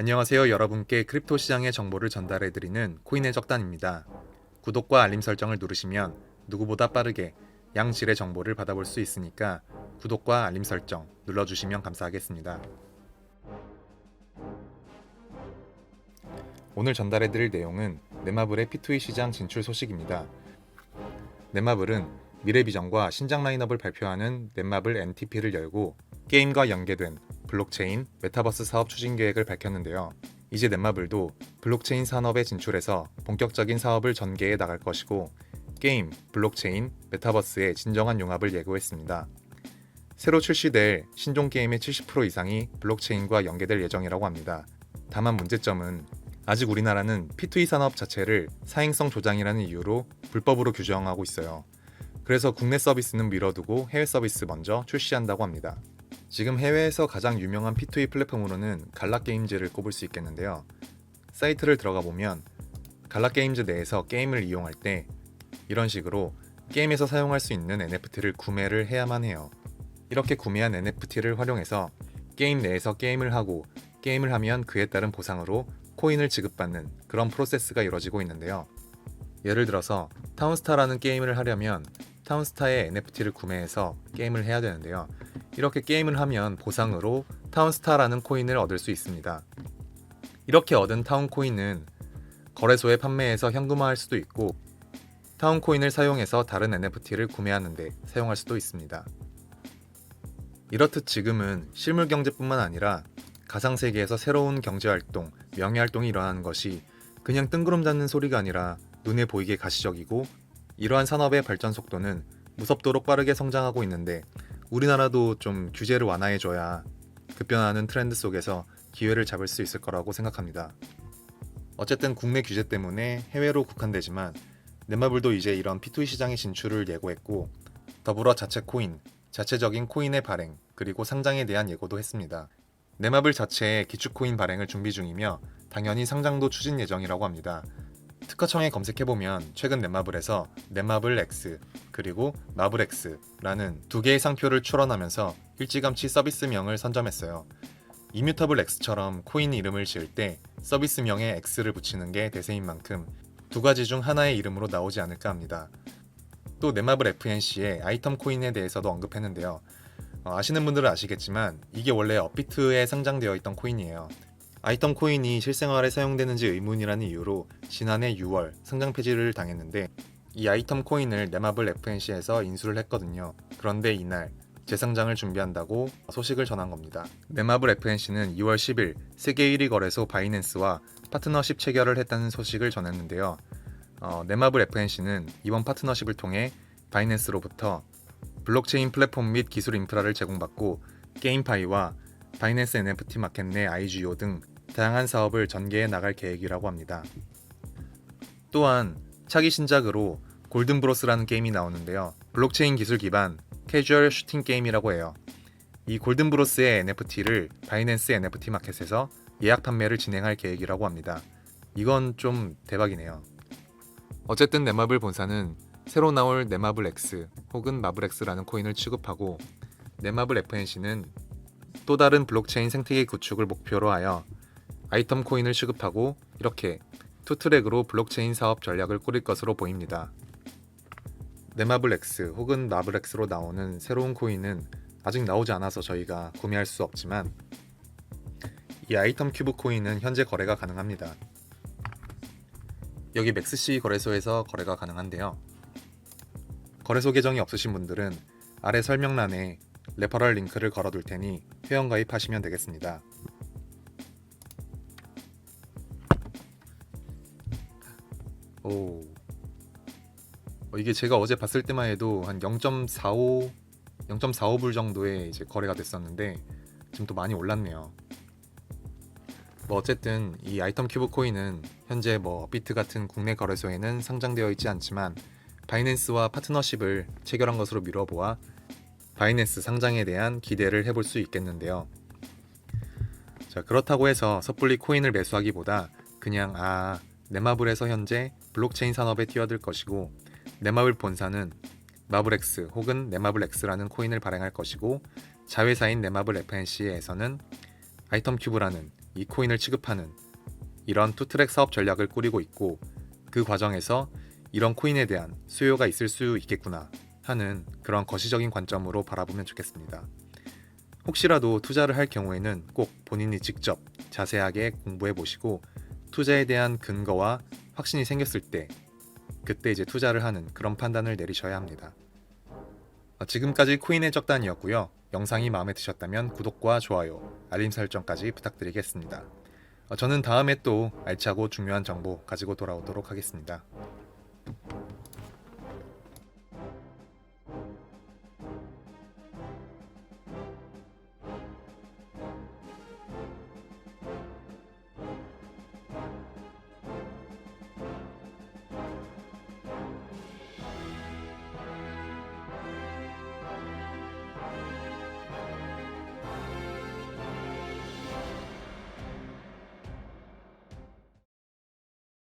안녕하세요. 여러분께 크립토 시장의 정보를 전달해 드리는 코인의 적단입니다. 구독과 알림 설정을 누르시면 누구보다 빠르게 양질의 정보를 받아볼 수 있으니까 구독과 알림 설정 눌러 주시면 감사하겠습니다. 오늘 전달해 드릴 내용은 넷마블의 P2E 시장 진출 소식입니다. 넷마블은 미래 비전과 신작 라인업을 발표하는 넷마블 NTP를 열고 게임과 연계된 블록체인, 메타버스 사업 추진 계획을 밝혔는데요. 이제 넷마블도 블록체인 산업에 진출해서 본격적인 사업을 전개해 나갈 것이고 게임, 블록체인, 메타버스의 진정한 융합을 예고했습니다. 새로 출시될 신종 게임의 70% 이상이 블록체인과 연계될 예정이라고 합니다. 다만 문제점은 아직 우리나라는 P2E 산업 자체를 사행성 조장이라는 이유로 불법으로 규정하고 있어요. 그래서 국내 서비스는 미뤄두고 해외 서비스 먼저 출시한다고 합니다. 지금 해외에서 가장 유명한 P2E 플랫폼으로는 갈라게임즈를 꼽을 수 있겠는데요. 사이트를 들어가 보면 갈라게임즈 내에서 게임을 이용할 때 이런 식으로 게임에서 사용할 수 있는 NFT를 구매를 해야만 해요. 이렇게 구매한 NFT를 활용해서 게임 내에서 게임을 하고 게임을 하면 그에 따른 보상으로 코인을 지급받는 그런 프로세스가 이루어지고 있는데요. 예를 들어서 타운스타라는 게임을 하려면 타운스타의 NFT를 구매해서 게임을 해야 되는데요. 이렇게 게임을 하면 보상으로 타운스타라는 코인을 얻을 수 있습니다. 이렇게 얻은 타운 코인은 거래소에 판매해서 현금화할 수도 있고 타운 코인을 사용해서 다른 NFT를 구매하는데 사용할 수도 있습니다. 이렇듯 지금은 실물 경제뿐만 아니라 가상 세계에서 새로운 경제 활동, 명예 활동이 일어나는 것이 그냥 뜬구름 잡는 소리가 아니라 눈에 보이게 가시적이고 이러한 산업의 발전 속도는 무섭도록 빠르게 성장하고 있는데 우리나라도 좀 규제를 완화해줘야 급변하는 트렌드 속에서 기회를 잡을 수 있을 거라고 생각합니다. 어쨌든 국내 규제 때문에 해외로 국한되지만 넷마블도 이제 이런 P2E 시장의 진출을 예고했고 더불어 자체 코인, 자체적인 코인의 발행 그리고 상장에 대한 예고도 했습니다. 넷마블 자체의 기축 코인 발행을 준비 중이며 당연히 상장도 추진 예정이라고 합니다. 특허청에 검색해보면 최근 넷마블에서 넷마블 X 그리고 마블 X라는 두 개의 상표를 출원하면서 일찌감치 서비스명을 선점했어요. 이뮤터블 X처럼 코인 이름을 지을 때 서비스명에 X를 붙이는 게 대세인 만큼 두 가지 중 하나의 이름으로 나오지 않을까 합니다. 또 넷마블 FNC의 아이템 코인에 대해서도 언급했는데요. 어, 아시는 분들은 아시겠지만 이게 원래 업비트에 상장되어 있던 코인이에요. 아이템 코인이 실생활에 사용되는지 의문이라는 이유로 지난해 6월 상장 폐지를 당했는데 이 아이템 코인을 넷마블 FNC에서 인수를 했거든요. 그런데 이날 재상장을 준비한다고 소식을 전한 겁니다. 넷마블 FNC는 2월 10일 세계 1위 거래소 바이낸스와 파트너십 체결을 했다는 소식을 전했는데요. 어, 넷마블 FNC는 이번 파트너십을 통해 바이낸스로부터 블록체인 플랫폼 및 기술 인프라를 제공받고 게임파이와 바이낸스 NFT 마켓 내 IGO 등 다양한 사업을 전개해 나갈 계획이라고 합니다. 또한 차기 신작으로 골든브로스라는 게임이 나오는데요. 블록체인 기술 기반 캐주얼 슈팅 게임이라고 해요. 이 골든브로스의 NFT를 바이낸스 NFT 마켓에서 예약 판매를 진행할 계획이라고 합니다. 이건 좀 대박이네요. 어쨌든 넷마블 본사는 새로 나올 넷마블 X 혹은 마블 X라는 코인을 취급하고 넷마블 FNC는 또 다른 블록체인 생태계 구축을 목표로 하여 아이템 코인을 취급하고 이렇게 투 트랙으로 블록체인 사업 전략을 꾸릴 것으로 보입니다. X 혹은 마블 X로 나오는 새로운 코인은 아직 나오지 않아서 저희가 구매할 수 없지만 이 아이템 큐브 코인은 현재 거래가 가능합니다. 여기 맥스C 거래소에서 거래가 가능한데요. 거래소 계정이 없으신 분들은 아래 설명란에 레퍼럴 링크를 걸어둘 테니 회원 가입하시면 되겠습니다. 오. 어, 이게 제가 어제 봤을 때만 해도 한 0.45, 0.45불 정도의 이제 거래가 됐었는데 지금 또 많이 올랐네요. 뭐 어쨌든 이 아이템 큐브 코인은 현재 뭐 비트 같은 국내 거래소에는 상장되어 있지 않지만 바이낸스와 파트너십을 체결한 것으로 미뤄보아 바이낸스 상장에 대한 기대를 해볼 수 있겠는데요. 자, 그렇다고 해서 섣불리 코인을 매수하기보다 그냥 아, 넷마블에서 현재 블록체인 산업에 뛰어들 것이고 넷마블 본사는 마블X 혹은 넷마블 X라는 코인을 발행할 것이고 자회사인 넷마블 FNC에서는 아이템 큐브라는 이 코인을 취급하는 이런 투트랙 사업 전략을 꾸리고 있고 그 과정에서 이런 코인에 대한 수요가 있을 수 있겠구나 하는 그런 거시적인 관점으로 바라보면 좋겠습니다. 혹시라도 투자를 할 경우에는 꼭 본인이 직접 자세하게 공부해 보시고 투자에 대한 근거와 확신이 생겼을 때 그때 이제 투자를 하는 그런 판단을 내리셔야 합니다. 어, 지금까지 코인의 적단이었고요. 영상이 마음에 드셨다면 구독과 좋아요, 알림 설정까지 부탁드리겠습니다. 어, 저는 다음에 또 알차고 중요한 정보 가지고 돌아오도록 하겠습니다.